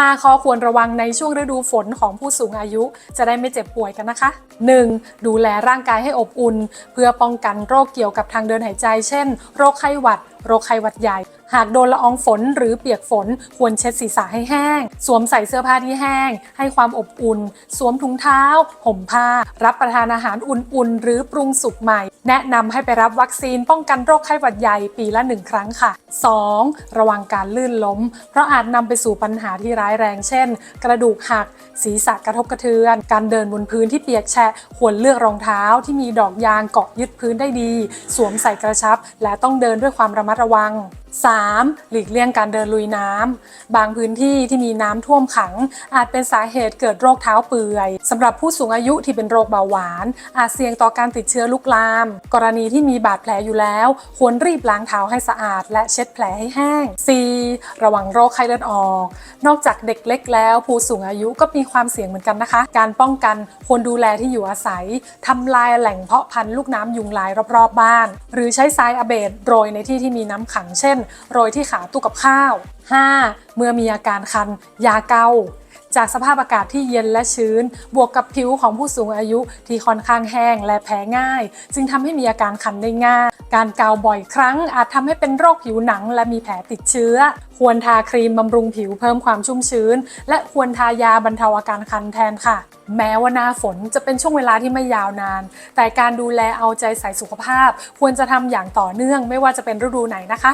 5 ข้อควรระวังในช่วงฤดูฝนของผู้สูงอายุ จะได้ไม่เจ็บป่วยกันนะคะ 1. ดูแลร่างกายให้อบอุ่น เพื่อป้องกันโรคเกี่ยวกับทางเดินหายใจ เช่น โรคไข้หวัด โรคไข้หวัดใหญ่ หากโดนละอองฝนหรือเปียกฝนควรเช็ดศีรษะให้แห้ง สวมใส่เสื้อผ้าที่แห้ง ให้ความอบอุ่น สวมถุงเท้า ห่มผ้า รับประทานอาหารอุ่นๆ หรือปรุงสุกใหม่ แนะนำให้ไปรับวัคซีนป้องกันโรคไข้หวัดใหญ่ปีละหนึ่งครั้งค่ะ 2. ระวังการลื่นล้ม เพราะอาจนำไปสู่ปัญหาที่ร้ายแรงเช่น กระดูกหัก ศีรษะกระทบกระเทือน การเดินบนพื้นที่เปียกแฉะควรเลือกรองเท้าที่มีดอกยางเกาะยึดพื้นได้ดี สวมใส่กระชับ และต้องเดินด้วยความระมัดระวัง 3. หลีกเลี่ยงการเดินลุยน้ำบางพื้นที่ที่มีน้ำท่วมขัง อาจเป็นสาเหตุเกิดโรคเท้าเปื่อยสำหรับผู้สูงอายุที่เป็นโรคเบาหวาน อาจเสี่ยงต่อการติดเชื้อลุกลาม กรณีที่มีบาดแผลอยู่แล้ว ควรรีบล้างเท้าให้สะอาด และเช็ดแผลให้แห้ง 4. ระวังโรคไข้เลือดออก นอกจากเด็กเล็กแล้ว ผู้สูงอายุก็มีความเสี่ยงเหมือนกันนะคะ การป้องกันควรดูแลที่อยู่อาศัยทำลายแหล่งเพาะพันธุ์ลูกน้ำยุงลายรอบๆบ้าน หรือใช้ทรายอเบดโรยในที่ที่มีน้ำขังเช่นโรยที่ขาตู้กับข้าว 5. เมื่อมีอาการคัน ยาเกาจากสภาพอากาศที่เย็นและชื้น บวกกับผิวของผู้สูงอายุที่ค่อนข้างแห้งและแพ้ง่าย จึงทำให้มีอาการคันได้ง่าย การเกาบ่อยครั้งอาจทำให้เป็นโรคผิวหนังและมีแผลติดเชื้อ ควรทาครีมบำรุงผิวเพิ่มความชุ่มชื้น และควรทายาบรรเทาอาการคันแทนค่ะ แม้ว่าหน้าฝนจะเป็นช่วงเวลาที่ไม่ยาวนาน แต่การดูแลเอาใจใส่สุขภาพ ควรจะทำอย่างต่อเนื่องไม่ว่าจะเป็นฤดูไหนนะคะ